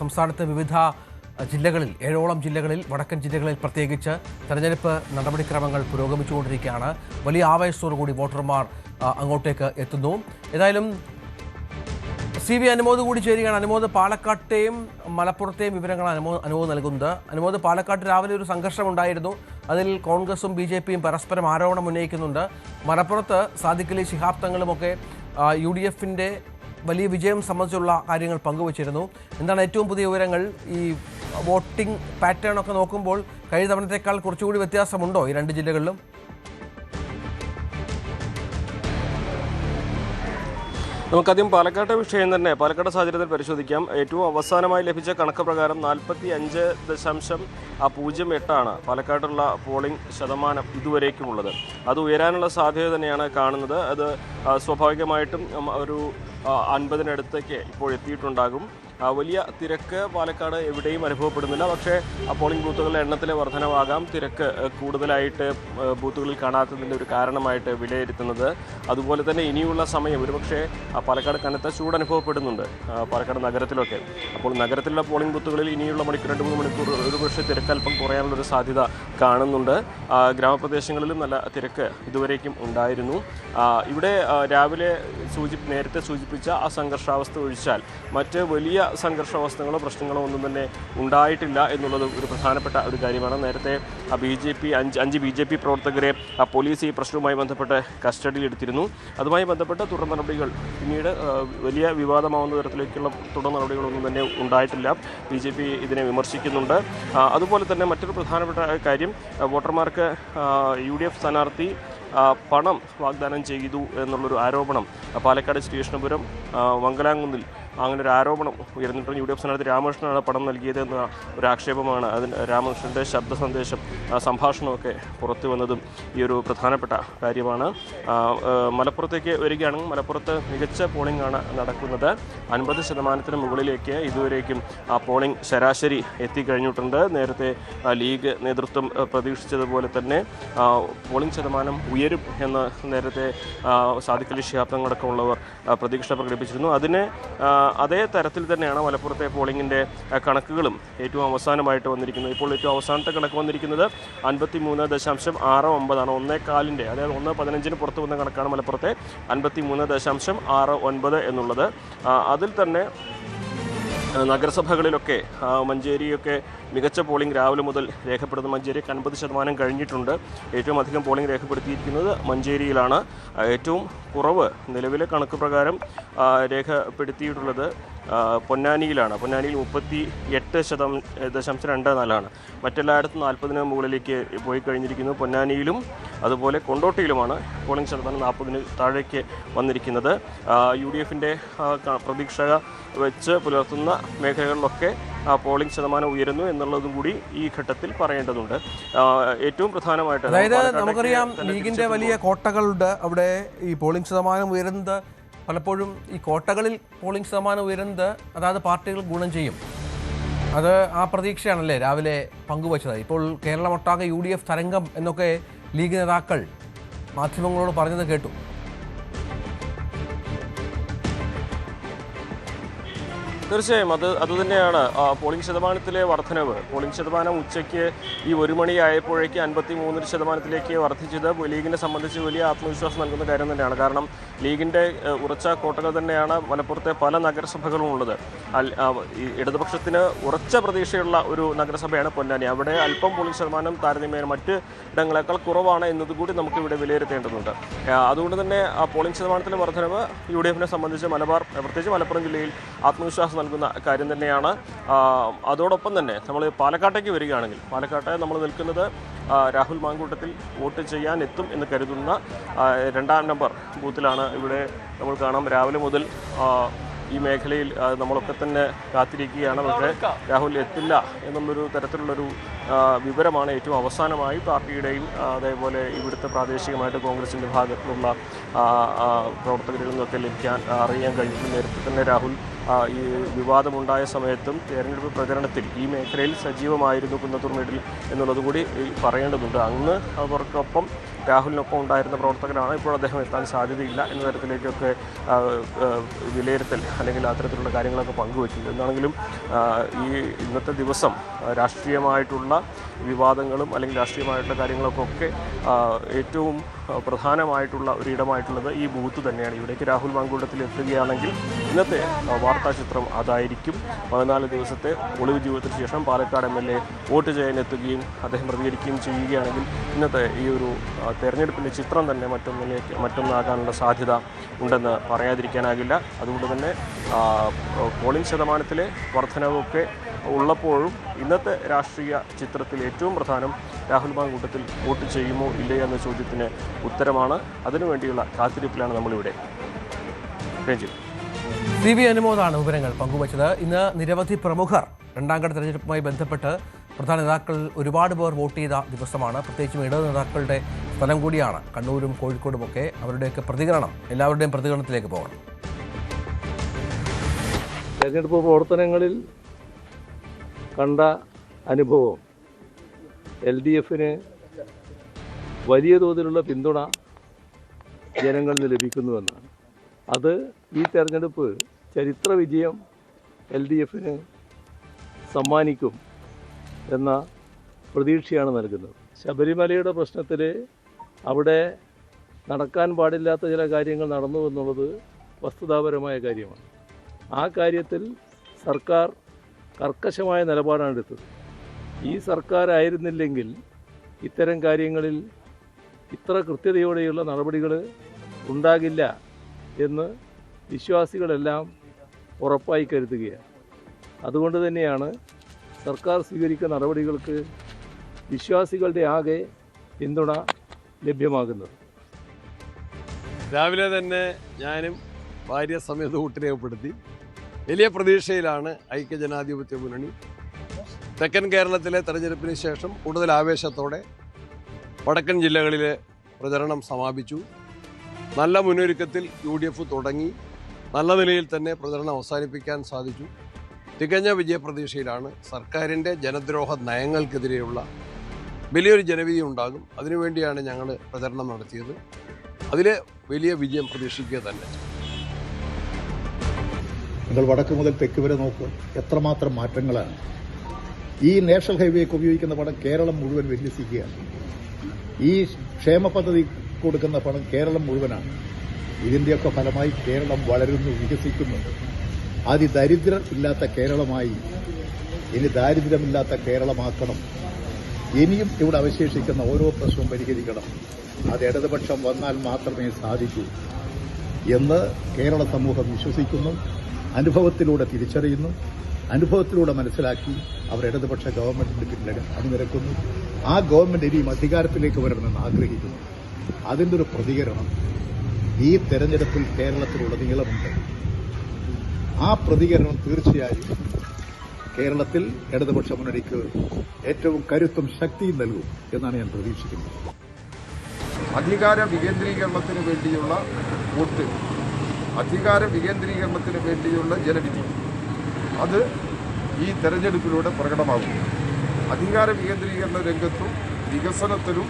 സംസ്ഥാനത്തെ വിവിധ ജില്ലകളിൽ ഏഴോളം ജില്ലകളിൽ വടക്കൻ ജില്ലകളിൽ പ്രത്യേകിച്ച് തെരഞ്ഞെടുപ്പ് നടപടിക്രമങ്ങൾ പുരോഗമിച്ചുകൊണ്ടിരിക്കുകയാണ്. വലിയ ആവേശത്തോടുകൂടി വോട്ടർമാർ അങ്ങോട്ടേക്ക് എത്തുന്നു. ഏതായാലും സി വി അനുമോദ് കൂടി ചേരുകയാണ്. അനുമോദ് പാലക്കാട്ടെയും മലപ്പുറത്തെയും വിവരങ്ങൾ അനുമോ അനുമോദ് നൽകുന്നത്. അനുമോദ് പാലക്കാട്ട് രാവിലെ ഒരു സംഘർഷം ഉണ്ടായിരുന്നു. അതിൽ കോൺഗ്രസും ബി ജെ പിയും പരസ്പരം ആരോപണം ഉന്നയിക്കുന്നുണ്ട്. മലപ്പുറത്ത് സാദിഖലി ശിഹാബ് തങ്ങളുമൊക്കെ യു ഡി എഫിന്റെ വലിയ വിജയം സംബന്ധിച്ചുള്ള കാര്യങ്ങൾ പങ്കുവച്ചിരുന്നു. എന്താണ് ഏറ്റവും പുതിയ വിവരങ്ങൾ? ഈ വോട്ടിംഗ് പാറ്റേൺ ഒക്കെ നോക്കുമ്പോൾ കഴിഞ്ഞ തവണത്തേക്കാൾ കുറച്ചുകൂടി വ്യത്യാസമുണ്ടോ ഈ രണ്ട് ജില്ലകളിലും? നമുക്കാദ്യം പാലക്കാട്ടെ വിഷയം തന്നെ. പാലക്കാട് സാഹചര്യത്തിൽ പരിശോധിക്കാം. ഏറ്റവും അവസാനമായി ലഭിച്ച കണക്ക് പ്രകാരം നാൽപ്പത്തി അഞ്ച് ദശാംശം പൂജ്യം എട്ടാണ് പാലക്കാട്ടുള്ള പോളിംഗ് ശതമാനം ഇതുവരേക്കുമുള്ളത്. അത് ഉയരാനുള്ള സാധ്യത തന്നെയാണ് കാണുന്നത്. അത് സ്വാഭാവികമായിട്ടും ഒരു അൻപതിനടുത്തേക്ക് ഇപ്പോൾ എത്തിയിട്ടുണ്ടാകും. വലിയ തിരക്ക് പാലക്കാട് എവിടെയും അനുഭവപ്പെടുന്നില്ല. പക്ഷേ പോളിംഗ് ബൂത്തുകളുടെ എണ്ണത്തിലെ വർധനവാകാം. തിരക്ക് കൂടുതലായിട്ട് ബൂത്തുകളിൽ കാണാത്തതിന്റെ ഒരു കാരണമായിട്ട് വിലയിരുത്തുന്നത്. അതുപോലെ തന്നെ ഇനിയുള്ള സമയം ഒരുപക്ഷെ പാലക്കാട് കനത്ത ചൂട് അനുഭവപ്പെടുന്നുണ്ട്. പാലക്കാട് നഗരത്തിലൊക്കെ. അപ്പോൾ നഗരത്തിലുള്ള പോളിംഗ് ബൂത്തുകളിൽ ഇനിയുള്ള മണിക്കൂർ രണ്ട് മൂന്ന് മണിക്കൂർ ഒരുപക്ഷെ തിരക്ക് അല്പം കുറയാനുള്ളൊരു സാധ്യത കാണുന്നുണ്ട്. ഗ്രാമപ്രദേശങ്ങളിലും നല്ല തിരക്ക് ഇതുവരേക്കും ഉണ്ടായിരുന്നു. ഇവിടെ രാവിലെ സൂചി നേരത്തെ സൂചിപ്പിച്ച ആ സംഘർഷാവസ്ഥ ഒഴിച്ചാൽ മറ്റ് വലിയ സംഘർഷാവസ്ഥകളോ പ്രശ്നങ്ങളോ ഒന്നും തന്നെ ഉണ്ടായിട്ടില്ല എന്നുള്ളത് ഒരു പ്രധാനപ്പെട്ട ഒരു കാര്യമാണ്. നേരത്തെ ബി ജെ പി അഞ്ച് അഞ്ച് ബി ജെ പി പ്രവർത്തകരെ പോലീസ് ഈ പ്രശ്നവുമായി ബന്ധപ്പെട്ട് കസ്റ്റഡിയിൽ എടുത്തിരുന്നു. അതുമായി ബന്ധപ്പെട്ട തുടർ നടപടികൾ പിന്നീട് വലിയ വിവാദമാവുന്ന തരത്തിലേക്കുള്ള തുടർ നടപടികളൊന്നും തന്നെ ഉണ്ടായിട്ടില്ല. ബി ജെ പി ഇതിനെ വിമർശിക്കുന്നുണ്ട്. അതുപോലെ തന്നെ മറ്റൊരു പ്രധാനപ്പെട്ട കാര്യം വോട്ടർമാർക്ക് യു ഡി എഫ് സ്ഥാനാർത്ഥി പണം വാഗ്ദാനം ചെയ്തു എന്നുള്ളൊരു ആരോപണം പാലക്കാട് ശ്രീകൃഷ്ണപുരം മംഗലാംകുന്നിൽ അങ്ങനെ ഒരു ആരോപണം ഉയർന്നിട്ടുണ്ട് യു ഡി എഫ് സ്ഥാനാർത്ഥി രാമകൃഷ്ണനാണ് പണം നൽകിയത് എന്ന ഒരു ആക്ഷേപമാണ് അതിന് രാമകൃഷ്ണന്റെ ശബ്ദ സന്ദേശം സംഭാഷണമൊക്കെ പുറത്തു വന്നതും ഈ ഒരു പ്രധാനപ്പെട്ട കാര്യമാണ്. മലപ്പുറത്തേക്ക് വരികയാണെങ്കിൽ മലപ്പുറത്ത് മികച്ച പോളിംഗ് ആണ് നടക്കുന്നത്. അൻപത് ശതമാനത്തിന് മുകളിലേക്ക് ഇതുവരേക്കും ആ പോളിംഗ് ശരാശരി എത്തിക്കഴിഞ്ഞിട്ടുണ്ട്. നേരത്തെ ലീഗ് നേതൃത്വം പ്രതീക്ഷിച്ചതുപോലെ തന്നെ പോളിംഗ് ശതമാനം ഉയരും എന്ന് നേരത്തെ സാധിക്കലി ശിഹാബ് പ്രതീക്ഷ പ്രകടിപ്പിച്ചിരുന്നു. അതിന് അതേ തരത്തിൽ തന്നെയാണ് മലപ്പുറത്തെ പോളിംഗിന്റെ കണക്കുകളും ഏറ്റവും അവസാനമായിട്ട് വന്നിരിക്കുന്നത്. ഇപ്പോൾ ഏറ്റവും അവസാനത്തെ കണക്ക് വന്നിരിക്കുന്നത് അൻപത്തി മൂന്ന് ദശാംശം ആറ് ഒമ്പതാണ്. ഒന്നേകാലിന്റെ അതായത് ഒന്ന് പതിനഞ്ചിന് പുറത്ത് വന്ന കണക്കാണ് മലപ്പുറത്തെ അൻപത്തി മൂന്ന് ദശാംശം ആറ് ഒൻപത് എന്നുള്ളത്. അതിൽ തന്നെ നഗരസഭകളിലൊക്കെ മഞ്ചേരിയൊക്കെ മികച്ച പോളിംഗ് രാവിലെ മുതൽ രേഖപ്പെടുത്തുന്ന മഞ്ചേരിക്ക് അൻപത് ശതമാനം കഴിഞ്ഞിട്ടുണ്ട്. ഏറ്റവും അധികം പോളിംഗ് രേഖപ്പെടുത്തിയിരിക്കുന്നത് മഞ്ചേരിയിലാണ്. ഏറ്റവും കുറവ് നിലവിലെ കണക്ക് പ്രകാരം രേഖപ്പെടുത്തിയിട്ടുള്ളത് പൊന്നാനിയിലാണ്. പൊന്നാനിയിൽ മുപ്പത്തി എട്ട് ശതം ദശാംശം രണ്ട് നാലാണ്. മറ്റെല്ലായിടത്തും നാൽപ്പതിന് മുകളിലേക്ക് പോയി കഴിഞ്ഞിരിക്കുന്നു പൊന്നാനിയിലും. അതുപോലെ കൊണ്ടോട്ടിയിലുമാണ് പോളിംഗ് ശതമാനം നാൽപ്പതിന് താഴേക്ക് വന്നിരിക്കുന്നത്. യു ഡി എഫിന്റെ പ്രതീക്ഷ വെച്ച് പുലർത്തുന്ന മേഖലകളിലൊക്കെ പോളിംഗ് ശതമാനം ഉയരുന്നു എന്നുള്ളതും കൂടി ഈ ഘട്ടത്തിൽ പറയേണ്ടതുണ്ട്. ഏറ്റവും പ്രധാനമായിട്ട് അതായത് നമുക്കറിയാം ലീഗിന്റെ വലിയ കോട്ടകളുണ്ട്. അവിടെ ഈ പോളിംഗ് ശതമാനം ഉയരുന്നത് പലപ്പോഴും ഈ കോട്ടകളിൽ പോളിംഗ് ശതമാനം ഉയരുന്നത് അതായത് പാർട്ടികൾ ഗുണം ചെയ്യും. അത് ആ പ്രതീക്ഷയാണല്ലേ രാവിലെ പങ്കുവച്ചത്. ഇപ്പോൾ കേരളമൊട്ടാകെ യു ഡി എഫ് തരംഗം എന്നൊക്കെ ലീഗ് നേതാക്കൾ മാധ്യമങ്ങളോട് പറഞ്ഞത് കേട്ടു. തീർച്ചയായും അത് അതുതന്നെയാണ് പോളിംഗ് ശതമാനത്തിലെ വർധനവ്. പോളിംഗ് ശതമാനം ഉച്ചയ്ക്ക് ഈ ഒരു മണിയായപ്പോഴേക്ക് അൻപത്തി മൂന്നര ശതമാനത്തിലേക്ക് വർദ്ധിച്ചത് ലീഗിനെ സംബന്ധിച്ച് വലിയ ആത്മവിശ്വാസം നൽകുന്ന കാര്യം തന്നെയാണ്. കാരണം ലീഗിന്റെ ഉറച്ച കോട്ടകൾ തന്നെയാണ് മലപ്പുറത്തെ പല നഗരസഭകളും ഉള്ളത്. ഇടതുപക്ഷത്തിന് ഉറച്ച പ്രതീക്ഷയുള്ള ഒരു നഗരസഭയാണ് പൊന്നാനി. അവിടെ അല്പം പോളിംഗ് ശതമാനം താരതമ്യേന മറ്റ് ഇടങ്ങളെക്കാൾ കുറവാണ് എന്നതുകൂടി നമുക്ക് ഇവിടെ വിലയിരുത്തേണ്ടതുണ്ട് അതുകൊണ്ട് തന്നെ പോളിംഗ് ശതമാനത്തിലെ വർധനവ് യു ഡി എഫിനെ സംബന്ധിച്ച് മലബാർ പ്രത്യേകിച്ച് മലപ്പുറം ജില്ലയിൽ ആത്മവിശ്വാസം നൽകുന്ന കാര്യം തന്നെയാണ്. അതോടൊപ്പം തന്നെ നമ്മൾ പാലക്കാട്ടേക്ക് വരികയാണെങ്കിൽ പാലക്കാട്ടെ നമ്മൾ നിൽക്കുന്നത് രാഹുൽ മാങ്കൂട്ടത്തിൽ വോട്ട് ചെയ്യാൻ എത്തും എന്ന് കരുതുന്ന രണ്ടാം നമ്പർ ബൂത്തിലാണ് ഇവിടെ നമ്മൾ കാണാം. രാവിലെ മുതൽ ഈ മേഖലയിൽ നമ്മളൊക്കെ തന്നെ കാത്തിരിക്കുകയാണ്. പക്ഷേ രാഹുൽ എത്തില്ല എന്നുള്ളൊരു തരത്തിലുള്ളൊരു വിവരമാണ് ഏറ്റവും അവസാനമായി പാർട്ടിയുടെയും അതേപോലെ ഇവിടുത്തെ പ്രാദേശികമായിട്ട് കോൺഗ്രസിന്റെ ഭാഗത്തുള്ള പ്രവർത്തകരിൽ നിന്നൊക്കെ ലഭിക്കാൻ അറിയാൻ കഴിഞ്ഞു നേരത്തെ തന്നെ രാഹുൽ ഈ വിവാദമുണ്ടായ സമയത്തും തെരഞ്ഞെടുപ്പ് പ്രചരണത്തിൽ ഈ മേഖലയിൽ സജീവമായിരുന്നു കുന്നത്തൂർ മേഡിൽ എന്നുള്ളത് കൂടി പറയേണ്ടതുണ്ട്. അന്ന് അവർക്കൊപ്പം രാഹുലിനൊപ്പം ഉണ്ടായിരുന്ന പ്രവർത്തകരാണ് ഇപ്പോൾ അദ്ദേഹം എത്താൻ സാധ്യതയില്ല എന്ന തരത്തിലേക്കൊക്കെ വിലയിരുത്തൽ അല്ലെങ്കിൽ അത്തരത്തിലുള്ള കാര്യങ്ങളൊക്കെ പങ്കുവച്ചു എന്നാണെങ്കിലും ഈ ഇന്നത്തെ ദിവസം രാഷ്ട്രീയമായിട്ടുള്ള വിവാദങ്ങളും അല്ലെങ്കിൽ രാഷ്ട്രീയമായിട്ടുള്ള കാര്യങ്ങളൊക്കെ ഒക്കെ ഏറ്റവും പ്രധാനമായിട്ടുള്ള ഒരു ഇടമായിട്ടുള്ളത് ഈ ബൂത്ത് തന്നെയാണ്. ഇവിടേക്ക് രാഹുൽ മാങ്കൂട്ടത്തിൽ എത്തുകയാണെങ്കിൽ ഇന്നത്തെ വാർത്താ ചിത്രം അതായിരിക്കും. പതിനാല് ദിവസത്തെ ഒളിവ് ജീവിതത്തിന് ശേഷം Palakkad M L A vote ചെയ്യാൻ എത്തുകയും അദ്ദേഹം പ്രതികരിക്കുകയും ചെയ്യുകയാണെങ്കിൽ ഇന്നത്തെ ഈ ഒരു തെരഞ്ഞെടുപ്പിന്റെ ചിത്രം തന്നെ മറ്റൊന്നിലേക്ക് മറ്റൊന്നാകാനുള്ള സാധ്യത ഉണ്ടെന്ന് പറയാതിരിക്കാനാകില്ല. അതുകൊണ്ട് തന്നെ പോളിംഗ് ശതമാനത്തിലെ വർധനവൊക്കെ ഉള്ളപ്പോഴും ഇന്നത്തെ രാഷ്ട്രീയ ചിത്രത്തിൽ ഏറ്റവും പ്രധാനം രാഹുൽ മാങ്കൂട്ടത്തിൽ വോട്ട് ചെയ്യുമോ ഇല്ലയോ എന്ന ചോദ്യത്തിന് ഉത്തരമാണ്. അതിനുവേണ്ടിയുള്ള കാത്തിരിപ്പിലാണ് നമ്മളിവിടെ സി വി അനുമോദാണ് വിവരങ്ങൾ പങ്കുവച്ചത്. ഇന്ന് നിരവധി പ്രമുഖർ രണ്ടാം ഘട്ട തെരഞ്ഞെടുപ്പുമായി ബന്ധപ്പെട്ട് പ്രധാന നേതാക്കൾ ഒരുപാട് പേർ വോട്ട് ചെയ്ത ദിവസമാണ്. പ്രത്യേകിച്ചും ഇടത് നേതാക്കളുടെ സ്ഥലം കൂടിയാണ്. കണ്ണൂരും കോഴിക്കോടുമൊക്കെ അവരുടെയൊക്കെ പ്രതികരണം എല്ലാവരുടെയും പ്രതികരണത്തിലേക്ക് പോകണം. തെരഞ്ഞെടുപ്പ് പ്രവർത്തനങ്ങളിൽ കണ്ട അനുഭവം എൽ ഡി എഫിന് വലിയ തോതിലുള്ള പിന്തുണ ജനങ്ങളിൽ ലഭിക്കുന്നുവെന്നാണ്. അത് ഈ തെരഞ്ഞെടുപ്പ് ചരിത്ര വിജയം എൽ ഡി എഫിന് സമ്മാനിക്കും. എന്ന പ്രതീക്ഷയാണ് നൽകുന്നത്. ശബരിമലയുടെ പ്രശ്നത്തിൽ അവിടെ നടക്കാൻ പാടില്ലാത്ത ചില കാര്യങ്ങൾ നടന്നു എന്നുള്ളത് വസ്തുതാപരമായ കാര്യമാണ്. ആ കാര്യത്തിൽ സർക്കാർ കർക്കശമായ നിലപാടാണ് എടുത്തത്. ഈ സർക്കാരായിരുന്നില്ലെങ്കിൽ ഇത്തരം കാര്യങ്ങളിൽ ഇത്ര കൃത്യതയോടെയുള്ള നടപടികൾ ഉണ്ടാകില്ല എന്ന് വിശ്വാസികളെല്ലാം ഉറപ്പായി കരുതുകയാണ്. അതുകൊണ്ട് തന്നെയാണ് സർക്കാർ സ്വീകരിക്കുന്ന നടപടികൾക്ക് വിശ്വാസികളുടെ ആകെ പിന്തുണ ലഭ്യമാകുന്നത്. രാവിലെ തന്നെ ഞാനും ഭാര്യ സമേത കൂട്ടിരേഖപ്പെടുത്തി വലിയ പ്രതീക്ഷയിലാണ് ഐക്യജനാധിപത്യ മുന്നണി. തെക്കൻ കേരളത്തിലെ തെരഞ്ഞെടുപ്പിന് ശേഷം കൂടുതൽ ആവേശത്തോടെ വടക്കൻ ജില്ലകളിലെ പ്രചരണം സമാപിച്ചു. നല്ല മുന്നൊരുക്കത്തിൽ യു തുടങ്ങി. നല്ല നിലയിൽ തന്നെ പ്രചരണം അവസാനിപ്പിക്കാൻ സാധിച്ചു. തികഞ്ഞ വിജയപ്രതീക്ഷയിലാണ് സർക്കാരിന്റെ ജനദ്രോഹ നയങ്ങൾക്കെതിരെയുള്ള വലിയൊരു ജനവിധി ഉണ്ടാകും. അതിനുവേണ്ടിയാണ് ഞങ്ങൾ പ്രചരണം നടത്തിയത്. അതിൽ വലിയ വിജയം പ്രതീക്ഷിക്കുക തന്നെ. നിങ്ങൾ വടക്ക് മുതൽ തെക്ക് വരെ നോക്കൂ എത്രമാത്രം മാറ്റങ്ങളാണ്. ഈ നാഷണൽ ഹൈവേക്ക് ഉപയോഗിക്കുന്ന പണം കേരളം മുഴുവൻ വിന്യസിക്കുകയാണ്. ഈ ക്ഷേമ പദ്ധതി കൊടുക്കുന്ന പണം കേരളം മുഴുവനാണ്. ഇതിന്റെയൊക്കെ ഫലമായി കേരളം വളരുന്നു വികസിക്കുന്നു അതിദരിദ്രർ ഇല്ലാത്ത കേരളമായി ഇനി ദാരിദ്ര്യമില്ലാത്ത കേരളമാക്കണം. ഇനിയും ഇവിടെ അവശേഷിക്കുന്ന ഓരോ പ്രശ്നവും പരിഹരിക്കണം. അത് ഇടതുപക്ഷം വന്നാൽ മാത്രമേ സാധിക്കൂ എന്ന് കേരള സമൂഹം വിശ്വസിക്കുന്നു അനുഭവത്തിലൂടെ തിരിച്ചറിയുന്നു അനുഭവത്തിലൂടെ മനസ്സിലാക്കി അവർ ഇടതുപക്ഷ ഗവൺമെന്റിന്റെ പിന്നിൽ അണിനിരക്കുന്നു. ആ ഗവൺമെന്റ് ഇനിയും അധികാരത്തിലേക്ക് വരണമെന്ന് ആഗ്രഹിക്കുന്നു. അതിന്റെ ഒരു പ്രതികരണം ഈ തെരഞ്ഞെടുപ്പിൽ കേരളത്തിലുടനീളമുണ്ട്. ആ പ്രതികരണം തീർച്ചയായും കേരളത്തിൽ ഇടതുപക്ഷ മുന്നണിക്ക് ഏറ്റവും കരുത്തും ശക്തിയും നൽകും എന്നാണ് ഞാൻ പ്രതീക്ഷിക്കുന്നത്. അധികാര വികേന്ദ്രീകരണത്തിന് വേണ്ടിയുള്ള വോട്ട് അധികാര വികേന്ദ്രീകരണത്തിന് വേണ്ടിയുള്ള ജനവിധി അത് ഈ തെരഞ്ഞെടുപ്പിലൂടെ പ്രകടമാകും. അധികാര വികേന്ദ്രീകരണ രംഗത്തും വികസനത്തിലും